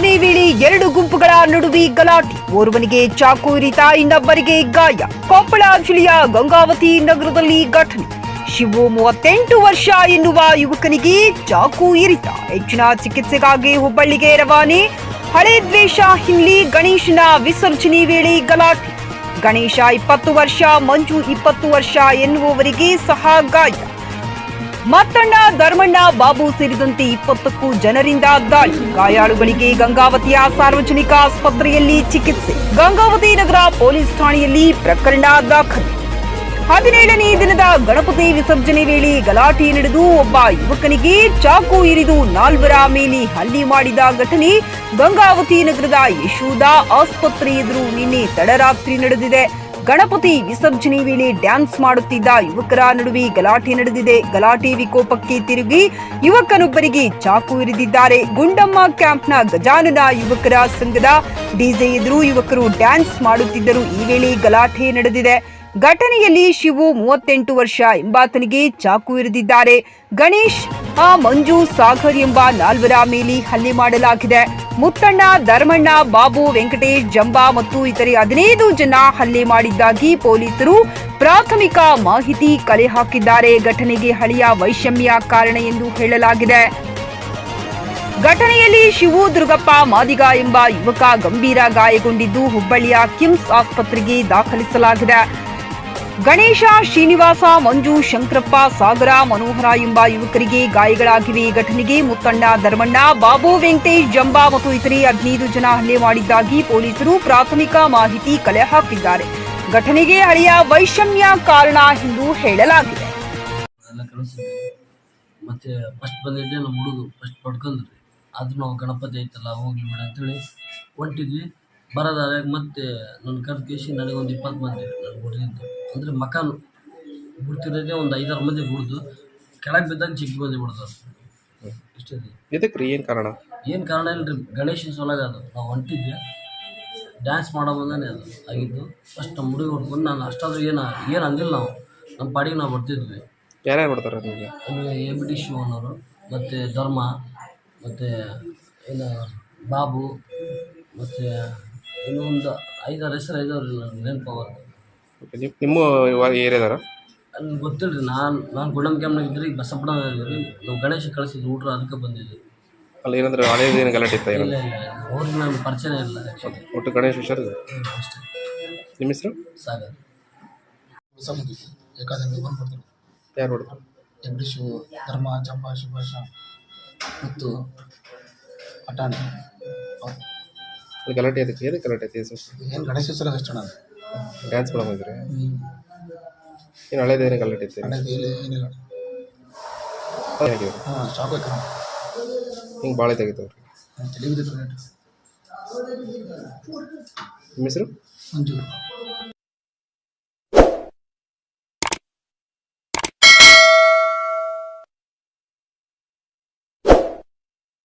ವಿಸರ್ಜನೆ ವೇಳೆ ಎರಡು ಗುಂಪುಗಳ ನಡುವೆ ಗಲಾಟೆ. ಓರ್ವನಿಗೆ ಚಾಕು ಇರಿತ, ಇನ್ನೊಬ್ಬರಿಗೆ ಗಾಯ. ಕೊಪ್ಪಳ ಜಿಲ್ಲೆಯ ಗಂಗಾವತಿ ನಗರದಲ್ಲಿ ಘಟನೆ. ಶಿವು ಮೂವತ್ತೆಂಟು ವರ್ಷ ಎನ್ನುವ ಯುವಕನಿಗೆ ಚಾಕು ಇರಿತ. ಹೆಚ್ಚಿನ ಚಿಕಿತ್ಸೆಗಾಗಿ ಹುಬ್ಬಳ್ಳಿಗೆ ರವಾನೆ. ಹಳೆ ದ್ವೇಷ ಹಿನ್ನೆಲೆ ಗಣೇಶನ ವಿಸರ್ಜನೆ ವೇಳೆ ಗಲಾಟೆ. ಗಣೇಶ ಇಪ್ಪತ್ತು ವರ್ಷ, ಮಂಜು ಇಪ್ಪತ್ತು ವರ್ಷ ಎನ್ನುವವರಿಗೆ ಸಹ ಗಾಯ. ಮತ್ತಣ್ಣ ಧರ್ಮಣ್ಣ ಬಾಬು ಸೇರಿದಂತೆ ಇಪ್ಪತ್ತಕ್ಕೂ ಜನರಿಂದ ದಾಳಿ ಗಾಯಾಳುಗಳಿಗೆ ಗಂಗಾವತಿಯ ಸಾರ್ವಜನಿಕ ಆಸ್ಪತ್ರೆಯಲ್ಲಿ ಚಿಕಿತ್ಸೆ. ಗಂಗಾವತಿ ನಗರ ಪೊಲೀಸ್ ಠಾಣೆಯಲ್ಲಿ ಪ್ರಕರಣ ದಾಖಲು. ಹದಿನೇಳನೇ ದಿನದ ಗಣಪತಿ ವಿಸರ್ಜನೆ ವೇಳೆ ಗಲಾಟೆ ನಡೆದು ಒಬ್ಬ ಯುವಕನಿಗೆ ಚಾಕು ಇರಿದು ನಾಲ್ವರ ಮೇಲೆ ಹಲ್ಲಿ ಮಾಡಿದ ಘಟನೆ ಗಂಗಾವತಿ ನಗರದ ಯಶೋಧ ಆಸ್ಪತ್ರೆ ಎದುರು ನಿನ್ನೆ ತಡರಾತ್ರಿ ನಡೆದಿದೆ. ಗಣಪತಿ ವಿಸರ್ಜನೆ ವೇಳೆ ಡ್ಯಾನ್ಸ್ ಮಾಡುತ್ತಿದ್ದ ಯುವಕರ ನಡುವೆ ಗಲಾಟೆ ನಡೆದಿದೆ. ಗಲಾಟೆ ವಿಕೋಪಕ್ಕೆ ತಿರುಗಿ ಯುವಕನೊಬ್ಬರಿಗೆ ಚಾಕು ಇರಿದಿದ್ದಾರೆ. ಗುಂಡಮ್ಮ ಕ್ಯಾಂಪ್ನ ಗಜಾನನ ಯುವಕರ ಸಂಘದ ಡಿಜೆ ಎದುರು ಯುವಕರು ಡ್ಯಾನ್ಸ್ ಮಾಡುತ್ತಿದ್ದರು. ಈ ವೇಳೆ ಗಲಾಟೆ ನಡೆದಿದೆ. ಘಟನೆಯಲ್ಲಿ ಶಿವು ಮೂವತ್ತೆಂಟು ವರ್ಷ ಎಂಬಾತನಿಗೆ ಚಾಕು ಇರಿದಿದ್ದಾರೆ. ಗಣೇಶ್, ಆ ಮಂಜು ಸಾಗರ್ ಎಂಬ ನಾಲ್ವರ ಮೇಲೆ ಹಲ್ಲೆ ಮಾಡಲಾಗಿದೆ. ಮುತ್ತಣ್ಣ, ಧರ್ಮಣ್ಣ, ಬಾಬು, ವೆಂಕಟೇಶ್, ಜಂಬಾ ಮತ್ತು ಇತರೆ ಹದಿನೈದು ಜನ ಹಲ್ಲೆ ಮಾಡಿದ್ದಾಗಿ ಪೊಲೀಸರು ಪ್ರಾಥಮಿಕ ಮಾಹಿತಿ ಕಲೆ ಹಾಕಿದ್ದಾರೆ. ಘಟನೆಗೆ ಹಳೆಯ ವೈಷಮ್ಯ ಕಾರಣ ಎಂದು ಹೇಳಲಾಗಿದೆ. ಘಟನೆಯಲ್ಲಿ ಶಿವು ದುರ್ಗಪ್ಪ ಮಾದಿಗ ಎಂಬ ಯುವಕ ಗಂಭೀರ ಗಾಯಗೊಂಡಿದ್ದು ಹುಬ್ಬಳ್ಳಿಯ ಕಿಮ್ಸ್ ಆಸ್ಪತ್ರೆಗೆ ದಾಖಲಿಸಲಾಗಿದೆ. ಗಣೇಶ, ಶ್ರೀನಿವಾಸ, ಮಂಜು, ಶಂಕರಪ್ಪ, ಸಾಗರ, ಮನೋಹರ ಎಂಬ ಯುವಕರಿಗೆ ಗಾಯಗಳಾಗಿವೆ. ಈ ಘಟನೆಗೆ ಮುತ್ತಣ್ಣ ಧರ್ಮಣ್ಣ, ಬಾಬು ವೆಂಕಟೇಶ್, ಜಂಬಾ ಮತ್ತು ಇತರೆ ಹದಿನೈದು ಜನ ಹಲ್ಲೆ ಮಾಡಿದ್ದಾಗಿ ಪೊಲೀಸರು ಪ್ರಾಥಮಿಕ ಮಾಹಿತಿ ಕಲೆ ಹಾಕಿದ್ದಾರೆ. ಘಟನೆಗೆ ಹಳೆಯ ವೈಷಮ್ಯ ಕಾರಣ ಎಂದು ಹೇಳಲಾಗಿದೆ. ಮತ್ತೆ ಫಸ್ಟ್ ಬಂದಿದ್ದೆ, ನಮ್ಮ ಫಸ್ಟ್ ಪಡ್ಕೊಂಡ್ರಿ. ಗಣಪತಿ ಐತಲ್ಲ, ಹೋಗ್ಲಿ ಬಿಡ ಅಂತೇಳಿ ಹೊಂಟಿದ್ವಿ. ಬರೋದಾದಾಗ ಮತ್ತೆ ನನ್ನ ಕರ್ದು ಕೇಸಿ ನನಗೊಂದು ಇಪ್ಪತ್ತು ಮಂದಿ ನನ್ನ ಹೊಡೆದಿದ್ದು ಅಂದರೆ ಮಕಾನು. ಬಿಡ್ತಿರೋದೇ ಒಂದು ಐದಾರು ಮಂದಿ ಬಿಡ್ದು ಕೆಳಗೆ ಬಿದ್ದಾಗ ಚಿಕ್ಕ ಮಂದಿ ಬಿಡ್ತಾರೆ ಇಷ್ಟೇ ಇದಕ್ಕೆ ರೀ? ಏನು ಕಾರಣ? ಏನು ಕಾರಣ ಇಲ್ರಿ? ಗಣೇಶನ ಸೊಲಾಗ ಅದು. ನಾವು ಹೊಂಟಿದ್ವಿ. ಡ್ಯಾನ್ಸ್ ಮಾಡೋ ಬಂದಾನೆ ಅದು. ಆಗಿದ್ದು. ಫಸ್ಟ್ ನಮ್ಮ ಹುಡುಗಿ ಹೊಡ್ಕೊಂಡು ನಾನು ಅಷ್ಟಾದ್ರೂ ಏನು ಏನು ಅಂದಿಲ್ಲ ನಾವು. ನಮ್ಮ ಪಾಡಿಗೆ ನಾವು ಬರ್ತಿದ್ವಿ. ಯಾರ್ಯಾರು ಬರ್ತಾರೆ ನಿಮಗೆ ಆಮೇಲೆ ಎ ಬಿ ಡಿ ಶಿವಣ್ಣವರು ಮತ್ತು ಧರ್ಮ ಮತ್ತು ಏನು ಬಾಬು ಮತ್ತು ಇನ್ನೂ ಒಂದು ಐದಾರು ಹೆಸರು ಐದಾರು ನನಗೆ ನೆನಪಾಗುತ್ತೆ ಓಕೆ ನಿಮ್ಮ ನಿಮ್ಮ ಇವಾಗ ಏರಿಯಾದಾರ ಅಲ್ಲಿ ಗೊತ್ತಿಲ್ಲ ರೀ ನಾನು ನಾನು ಗುಂಡಮ್ ಕ್ಯಾಮ್ನಾಗ ಇದ್ರಿ ಈಗ ಬಸಪ್ಪಣ ಇದ್ರಿ ನಾವು ಗಣೇಶ ಕಳಿಸಿದ್ವಿ ಊಟ್ರು ಅದಕ್ಕೆ ಬಂದಿದ್ವಿ. ಅಲ್ಲಿ ಏನಂದ್ರೆ ಹಳೇದೇನು ಗಲಾಟೆ ಇತ್ತ ಇಲ್ಲ ಏನಂದ್ರೆ ಇಲ್ಲ ಅವ್ರಿಗೆ ನನಗೆ ಪರಿಚಯ ಇಲ್ಲ ಒಟ್ಟು ಗಣೇಶ ಹುಷಾರು ಅಷ್ಟೇ. ನಿಮ್ಮ ಹೆಸರು? ಸಾಗರ್. ಸಮುದ್ರಿ ಏಕಾದಶಿ ಬಂದ್ಬಿಡ್ತಾರೆ ಯಾರು ಹೊಡೆದ್ರು ಜಗದೀಶು ಧರ್ಮ ಜಂಬ ಶುಭಾಷ ಮತ್ತು ಅಟಾಣಿ ಅಲ್ಲಿ ಗಲಾಟೆ ಅದಕ್ಕೆ ಏನು ಗಲಾಟೆ ಐತಿ ಏನು ಗಣೇಶೇಶ್ವರ ಅಷ್ಟಣ ಡ್ಯಾನ್ಸ್ ಮಾಡೋ ಹೋಗಿದ್ರೆ? ಏನು ಹಳೇದೇನು ಗಲಾಟೆ ಐತಿ ಏನಿಲ್ಲ. ಹೇಗಿದ್ರು ಹಾಂ ಹಿಂಗೆ ಭಾಳ ಇದಾಗಿತ್ತು ಅವ್ರಿಗೆ? ನಿಮ್ಮ ಹೆಸರು? ಮಂಜು.